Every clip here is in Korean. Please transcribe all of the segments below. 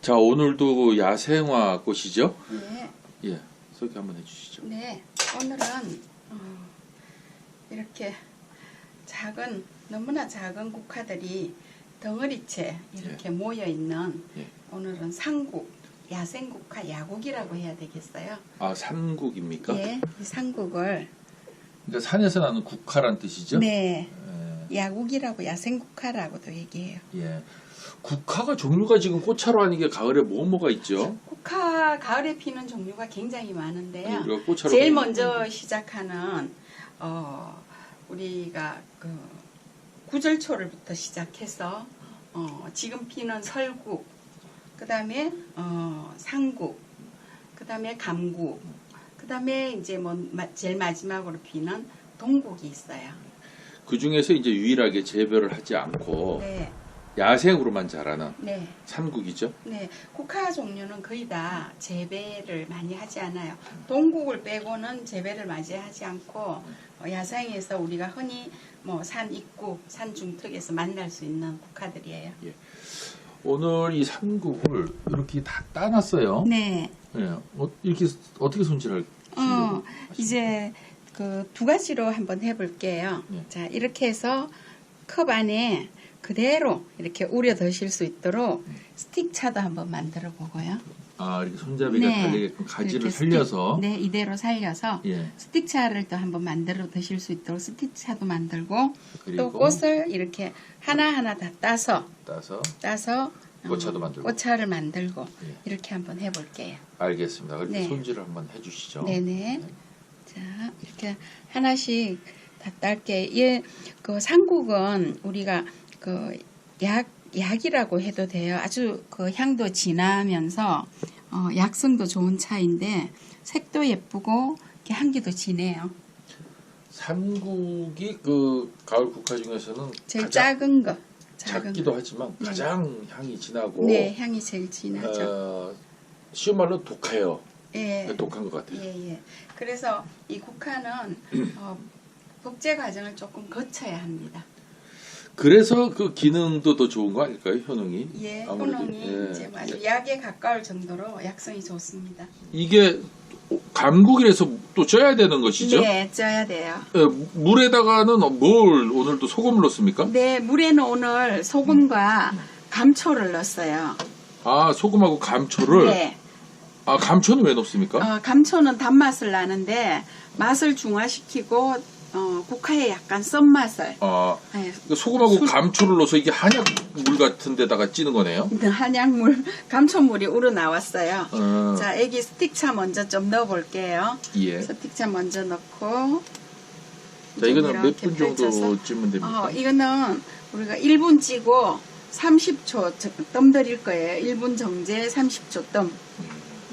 자, 오늘도 야생화 꽃이죠? 네, 예, 소개 한번 해주시죠. 네. 오늘은 어, 이렇게 작은 너무나 작은 국화들이 덩어리째 이렇게 모여 있는 예. 오늘은 상국 야생국화 야국이라고 해야 되겠어요. 아, 산국입니까? 예, 이 상국을 그러니까 산에서 나는 국화란 뜻이죠? 네 예, 야국이라고 야생국화라고도 얘기해요. 예. 국화가 종류가 지금 꽃차로 하는 게 가을에 뭐 뭐가 있죠? 국화 가을에 피는 종류가 굉장히 많은데요. 우리가 꽃차로 제일 먼저 건데. 시작하는 어 우리가 그 구절초를부터 시작해서 어 지금 피는 설국 그다음에 어 상국 그다음에 감국 그다음에 이제 뭐 마- 제일 마지막으로 피는 동국이 있어요. 그 중에서 이제 유일하게 재배를 하지 않고 네. 야생으로만 자라는 네. 산국이죠. 네, 국화 종류는 거의 다 재배를 많이 하지 않아요. 동국을 빼고는 재배를 많이 하지 않고 어, 야생에서 우리가 흔히 뭐 산 입구, 산 중턱에서 만날 수 있는 국화들이에요. 오늘 이 산국을 이렇게 다 따놨어요. 네, 예, 어, 이렇게 어떻게 손질할? 어, 이제 그 두 가지로 한번 해볼게요. 네. 자, 이렇게 해서 컵 안에 그대로 이렇게 우려 드실 수 있도록 스틱 차도 한번 만들어 보고요. 아 이렇게 손잡이가 네. 달리게끔 가지를 살려서 스틱, 네, 이대로 살려서 예 스틱 차를 또 한번 만들어 드실 수 있도록 스틱 차도 만들고 그리고 또 꽃을 이렇게 하나하나 다 따서 따서 따서 어, 꽃차도 만들고. 꽃차를 만들고 예. 이렇게 한번 해볼게요. 알겠습니다. 그렇게 네. 손질을 한번 해주시죠. 네네. 자 이렇게 하나씩 다 딸게. 예, 그 상국은 우리가 그 약 약이라고 해도 돼요. 아주 그 향도 진하면서 어, 약성도 좋은 차인데 색도 예쁘고 이렇게 향기도 진해요. 산국이 그 가을 국화 중에서는 제일 작은 거. 작은 작기도 거. 하지만 네. 가장 향이 진하고 네, 향이 제일 진하죠. 어, 쉬운 말로 독해요. 예, 독한 것 같아요. 예, 예. 그래서 이 국화는 어, 복제 과정을 조금 거쳐야 합니다. 그래서 그 기능도 더 좋은 거 아닐까요, 효능이? 예, 아무래도, 효능이 예. 이제 아주 약에 가까울 정도로 약성이 좋습니다. 이게 감국이라서 또 쪄야 되는 것이죠? 네, 쪄야 돼요. 예, 물에다가는 뭘 오늘도 소금을 넣습니까? 네, 물에는 오늘 소금과 감초를 넣었어요. 아 소금하고 감초를 네, 아 감초는 왜 넣습니까? 어, 감초는 단맛을 나는데 맛을 중화시키고 어, 국화의 약간 썬맛을 아 네, 그 소금하고 술- 감초를 넣어서 이게 한약 물 같은 데다가 찌는 거네요. 한약물 감초물이 우러 나왔어요. 어, 자, 애기 스틱차 먼저 좀 넣어볼게요. 예. 스틱차 먼저 넣고. 자 이거는 좀몇분 이렇게 정도 펼쳐서. 찌면 됩니까? 어, 이거는 우리가 1분 찌고 30초 뜸 들일 거예요. 1분 정제 30초 뜸.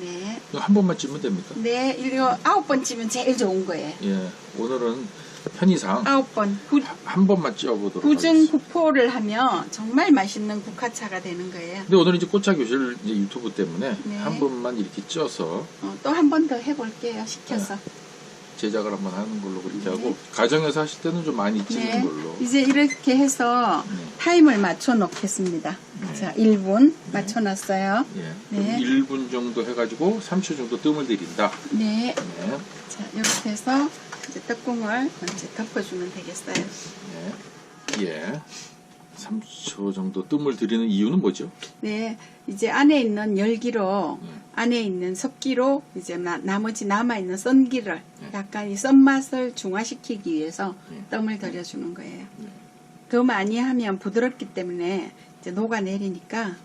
네. 이거 한 번만 찌면 됩니까? 네, 이거 아홉 번 찌면 제일 좋은 거예요. 예. 오늘은 편의상 아홉 번. 구, 한 번만 찌어보도록 구중 하겠습니다. 구포를 하면 정말 맛있는 국화차가 되는 거예요. 근데 오늘 이제 꽃차 교실 이제 유튜브 때문에 네. 한 번만 이렇게 쪄서 어, 또한 번 더 해볼게요. 시켜서. 제작을 한번 하는 걸로 그렇게 하고 가정에서 하실 때는 좀 많이 찌는 네. 걸로. 이제 이렇게 해서 네. 타임을 맞춰 놓겠습니다. 네. 자, 1분 맞춰 놨어요. 예. 네. 1분 정도 해가지고 3초 정도 뜸을 들인다. 네. 네. 자, 이렇게 해서 이제 떡국을 이제 덮어주면 되겠어요. 예. 예. 3초 정도 뜸을 들이는 이유는 뭐죠? 네, 이제 안에 있는 열기로 네. 안에 있는 섭기로 이제 나, 나머지 남아 있는 썬기를 네. 약간 이 썬맛을 중화시키기 위해서 네. 뜸을 들여주는 거예요. 네. 더 많이 하면 부드럽기 때문에 이제 녹아내리니까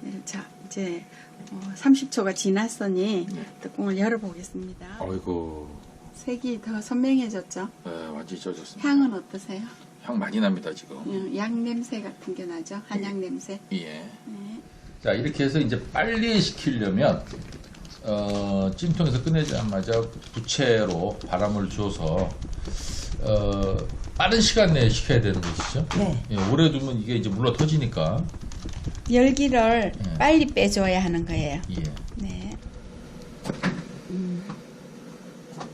네, 자 이제 어, 30초가 지났으니 네. 뚜껑을 열어보겠습니다. 아이고, 색이 더 선명해졌죠? 네, 완전히 쪄졌습니다. 향은 어떠세요? 향 많이 납니다 지금. 음, 양 냄새 같은 게 나죠? 한약 냄새. 예. 네. 자 이렇게 해서 이제 빨리 식히려면 어, 찜통에서 꺼내자마자 부채로 바람을 줘서 어, 빠른 시간 내에 식혀야 되는 것이죠. 네. 예, 오래 두면 이게 이제 물러 터지니까. 열기를 네. 빨리 빼줘야 하는 거예요. 예. 네.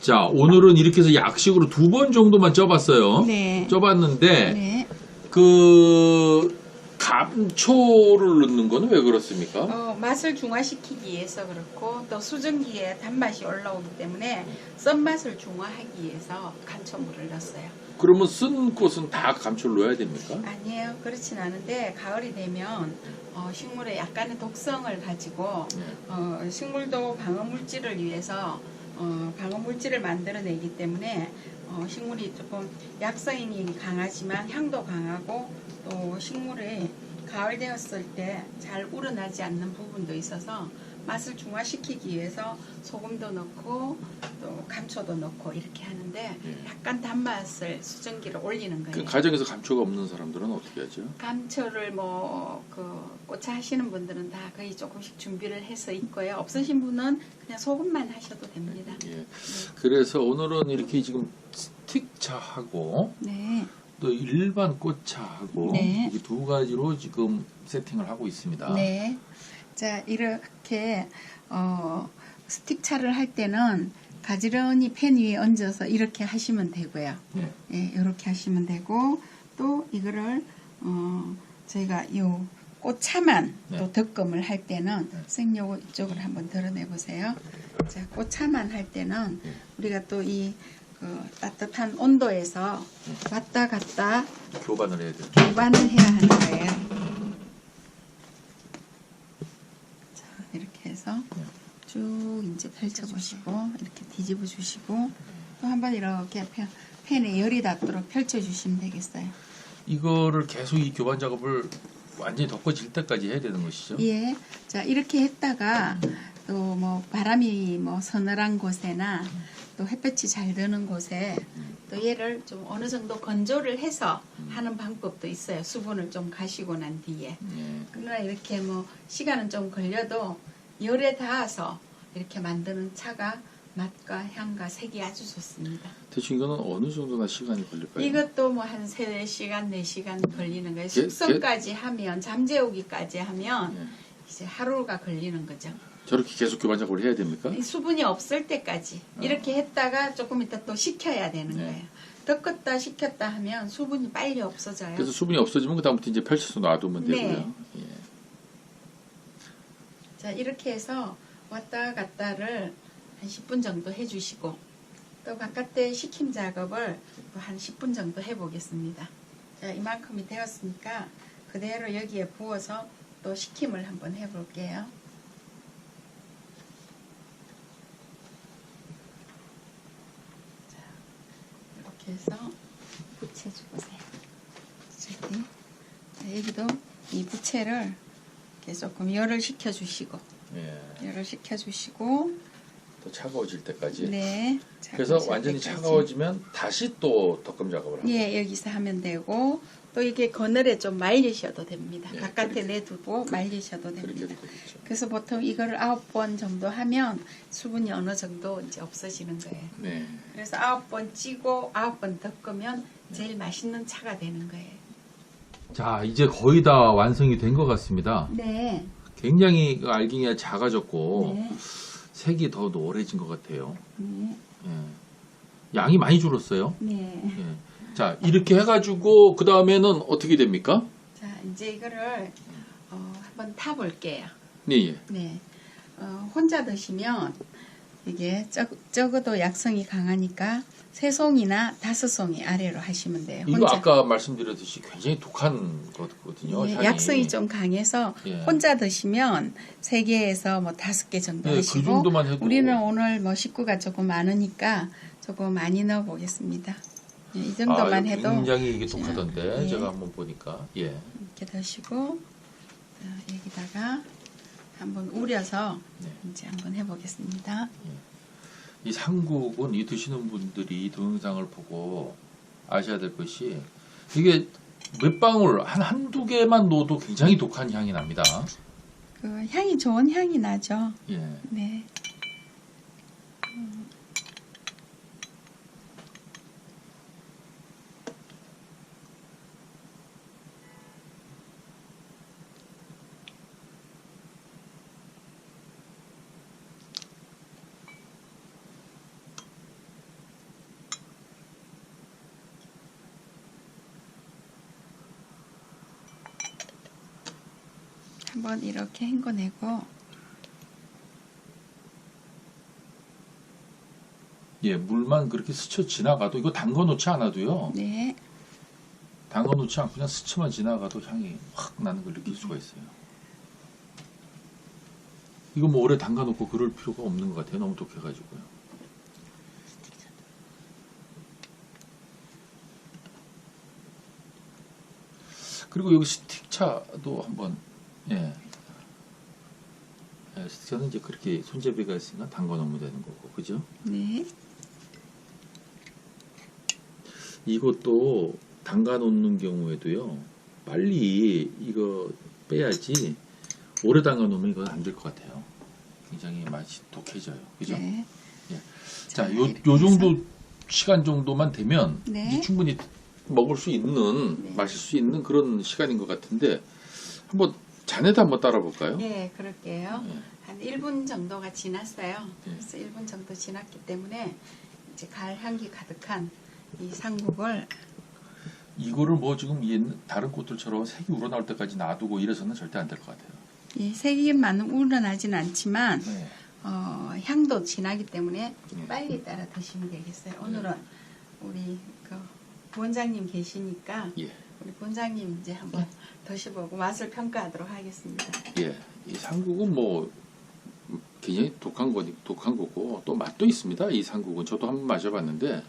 자 오늘은 이렇게 해서 약식으로 두 번 정도만 쪄봤어요. 네. 쪄봤는데 네. 그 감초를 넣는 거는 왜 그렇습니까? 어, 맛을 중화시키기 위해서 그렇고 또 수증기에 단맛이 올라오기 때문에 썬맛을 중화하기 위해서 감초물을 넣었어요. 그러면 쓴 꽃은 다 감초를 넣어야 됩니까? 아니에요. 그렇진 않은데 가을이 되면 어, 식물에 약간의 독성을 가지고 네. 어, 식물도 방어 물질을 위해서 어, 방어 물질을 만들어내기 때문에 어, 식물이 조금 약성이 강하지만 향도 강하고 또 식물이 가을 되었을 때 잘 우러나지 않는 부분도 있어서 맛을 중화시키기 위해서 소금도 넣고 또 감초도 넣고 이렇게 하는데 예. 약간 단맛을 수증기를 올리는 거예요. 그 가정에서 감초가 없는 사람들은 어떻게 하죠? 감초를 뭐 그 꽃차 하시는 분들은 다 거의 조금씩 준비를 해서 있고요. 없으신 분은 그냥 소금만 하셔도 됩니다. 예. 그래서 오늘은 이렇게 지금 스틱차하고 네. 또 일반 꽃차하고 네. 이 두 가지로 지금 세팅을 하고 있습니다. 네. 자, 이렇게 어 스틱 차를 할 때는 가지런히 팬 위에 얹어서 이렇게 하시면 되고요. 예. 예, 이렇게 하시면 되고 또 이거를 어 저희가 요 꽃차만 네. 또 덕금을 할 때는 네. 선생님 요거 이쪽으로 한번 드러내 보세요. 자, 꽃차만 할 때는 네. 우리가 또 이 그 따뜻한 온도에서 네. 왔다 갔다 교반을 해야 돼요. 교반을 해야 하는 거예요. 자, 이렇게 해서 네. 쭉 이제 펼쳐 보시고 이렇게 뒤집어 주시고 또 한번 이렇게 펜- 펜에 열이 닿도록 펼쳐 주시면 되겠어요. 이거를 계속 이 교반 작업을 완전히 덮어질 때까지 해야 되는 것이죠. 예. 자, 이렇게 했다가 또 뭐 바람이 뭐 서늘한 곳에나 또 햇볕이 잘 드는 곳에 또 얘를 좀 어느 정도 건조를 해서 하는 방법도 있어요. 수분을 좀 가시고 난 뒤에. 예. 그러나 이렇게 뭐 시간은 좀 걸려도 열에 닿아서 이렇게 만드는 차가 맛과 향과 색이 아주 좋습니다. 대충 이거는 어느 정도나 시간이 걸릴까요? 이것도 뭐 한 3, 4시간, 4시간 걸리는 거예요. 게- 숙성까지 하면, 잠재우기까지 하면 예. 이제 하루가 걸리는 거죠. 저렇게 계속 교반 작업을 해야 됩니까? 이 수분이 없을 때까지 이렇게 했다가 조금 이따 또 식혀야 되는 어. 네. 거예요. 덮었다 식혔다 하면 수분이 빨리 없어져요. 그래서 수분이 없어지면 그다음부터 이제 펼쳐서 놔두면 네. 되고요. 예. 자 이렇게 해서 왔다 갔다를 한 10분 정도 해주시고 또 바깥에 식힘 작업을 또한 10분 정도 해보겠습니다. 자 이만큼이 되었으니까 그대로 여기에 부어서 또 식힘을 한번 해볼게요. 자 이렇게 해서 부채주보세요. 저기 자, 여기도 이 부채를 이렇게 조금 열을 식혀주시고 예. 열을 식혀주시고 더 차가워질 때까지. 네. 그래서 차가워질 완전히 때까지. 차가워지면 다시 또 덕금 작업을 하고. 예, 여기서 하면 되고 또 이게 그늘에 좀 말리셔도 됩니다. 예, 바깥에 그렇게. 내두고 말리셔도 됩니다. 그래서 보통 이거를 아홉 번 정도 하면 수분이 어느 정도 이제 없어지는 거예요. 네. 그래서 아홉 번 찌고 아홉 번 덮으면 제일 맛있는 차가 되는 거예요. 자, 이제 거의 다 완성이 된 것 같습니다. 네. 굉장히 그 알갱이가 작아졌고 네. 색이 더 노래진 것 같아요. 네. 예. 양이 많이 줄었어요. 네. 예. 자, 이렇게 해가지고 그 다음에는 어떻게 됩니까? 자, 이제 이거를 어, 한번 타 볼게요. 네, 예. 네. 어, 혼자 드시면 이게 적, 적어도 약성이 강하니까 세 송이나 다섯 송이 아래로 하시면 돼요. 이거 아까 말씀드렸듯이 굉장히 독한 거거든요. 예, 향이. 약성이 좀 강해서 예. 혼자 드시면 세 개에서 뭐 다섯 개 정도 예, 그 하시고 정도만 해도 우리는 오늘 뭐 식구가 조금 많으니까 조금 많이 넣어 보겠습니다. 예, 이 정도만 아, 해도 굉장히 이게 독하던데 예. 제가 한번 보니까 예. 이렇게 드시고 자, 여기다가 한번 우려서 네. 이제 한번 해보겠습니다. 이 상국은 이 드시는 분들이 이 동영상을 보고 아셔야 될 것이 이게 몇 방울 한 한두 개만 넣어도 굉장히 독한 향이 납니다. 그 향이 좋은 향이 나죠. 예. 네. 한번 이렇게 헹궈내고 예, 물만 그렇게 스쳐 지나가도 이거 담궈 놓지 않아도요. 네. 담궈 놓지 않고 그냥 스쳐만 지나가도 향이 확 나는 걸 느낄 수가 있어요. 이거 뭐 오래 담가 놓고 그럴 필요가 없는 것 같아요. 너무 독해 가지고요. 그리고 여기 스틱차도 한번 예. 예, 스틱차는 이제 그렇게 손잡이가 있으니까 담가 놓으면 되는 거고, 그죠? 네. 이것도 담가 놓는 경우에도요 빨리 이거 빼야지 오래 담가 놓으면 이건 안 될 것 같아요 굉장히 맛이 독해져요 그죠 네. 자 자, 요, 요 해서. 정도 시간 정도만 되면 네. 충분히 먹을 수 있는 네. 마실 수 있는 그런 시간인 것 같은데 한번 잔에도 한번 따라 볼까요 네, 그럴게요. 예. 한 1분 정도가 지났어요. 네. 그래서 1분 정도 지났기 때문에 이제 갈 향기 가득한 이 상국을 이거를 뭐 지금 옛 다른 꽃들처럼 색이 우러나올 때까지 놔두고 이래서는 절대 안 될 것 같아요 이 색이만 우러나진 않지만 네. 어, 향도 진하기 때문에 네. 빨리 따라 드시면 되겠어요. 오늘은 우리 그 부원장님 계시니까 예. 우리 부원장님 이제 한번 드셔보고 맛을 평가하도록 하겠습니다. 예, 이 상국은 뭐 굉장히 독한 거 독한 거고 또 맛도 있습니다. 이 상국은 저도 한번 마셔봤는데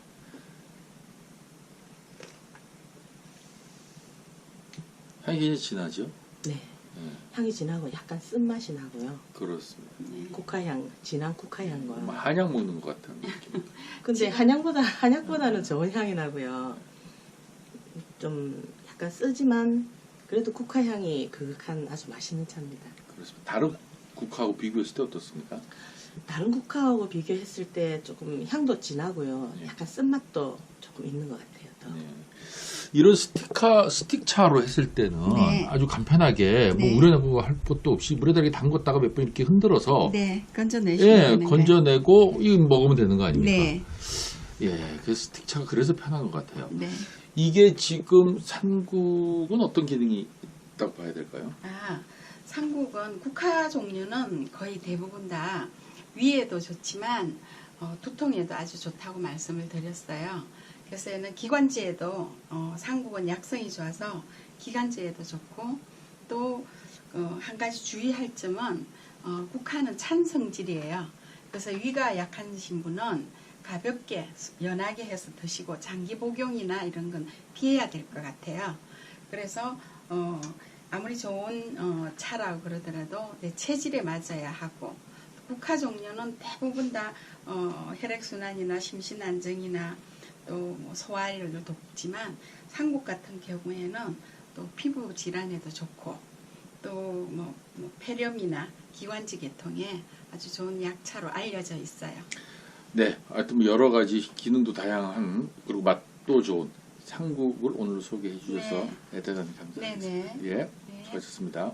향이 굉장히 진하죠. 네. 예, 향이 진하고 약간 쓴맛이 나고요. 그렇습니다. 네. 국화향, 진한 뭐 국화향과. 한약 먹는 것 같은 느낌. 근데 한약보다 한약보다는 좋은 향이 나고요. 좀 약간 쓰지만 그래도 국화 향이 그윽한 아주 맛있는 차입니다. 그렇습니다. 다른 국하고 비교했을 때 어떻습니까? 다른 국화하고 비교했을 때 조금 향도 진하고요. 예. 약간 쓴맛도 조금 있는 것 같아요. 더. 네. 이런 스틱차 스틱차로 했을 때는 네. 아주 간편하게 뭐 네. 우려내고 할 것도 없이 물에다 이렇게 담궜다가 몇 번 이렇게 흔들어서 네, 건져내시면 예, 되는데. 건져내고 이거 먹으면 되는 거 아닙니까? 네, 예, 그 스틱차가 그래서 편한 것 같아요. 네. 이게 지금 산국은 어떤 기능이 있다고 봐야 될까요? 아, 상국은 국화 종류는 거의 대부분 다 위에도 좋지만 어, 두통에도 아주 좋다고 말씀을 드렸어요. 그래서 얘는 기관지에도 어, 상국은 약성이 좋아서 기관지에도 좋고 또 어, 한 가지 주의할 점은 어, 국화는 찬 성질이에요. 그래서 위가 약하신 분은 가볍게 연하게 해서 드시고 장기 복용이나 이런 건 피해야 될 것 같아요. 그래서 어, 아무리 좋은 어, 차라고 그러더라도 내 체질에 맞아야 하고 국화 종류는 대부분 다 어, 혈액순환이나 심신안정이나 또 뭐 소화를 돕지만 상국 같은 경우에는 또 피부 질환에도 좋고 또뭐 뭐 폐렴이나 기관지 계통에 아주 좋은 약차로 알려져 있어요. 네, 하여튼 뭐 여러 가지 기능도 다양한 그리고 맛도 좋은 상국을 오늘 소개해 주셔서 네. 대단히 감사합니다. 네 네. 예, 네. 수고하셨습니다.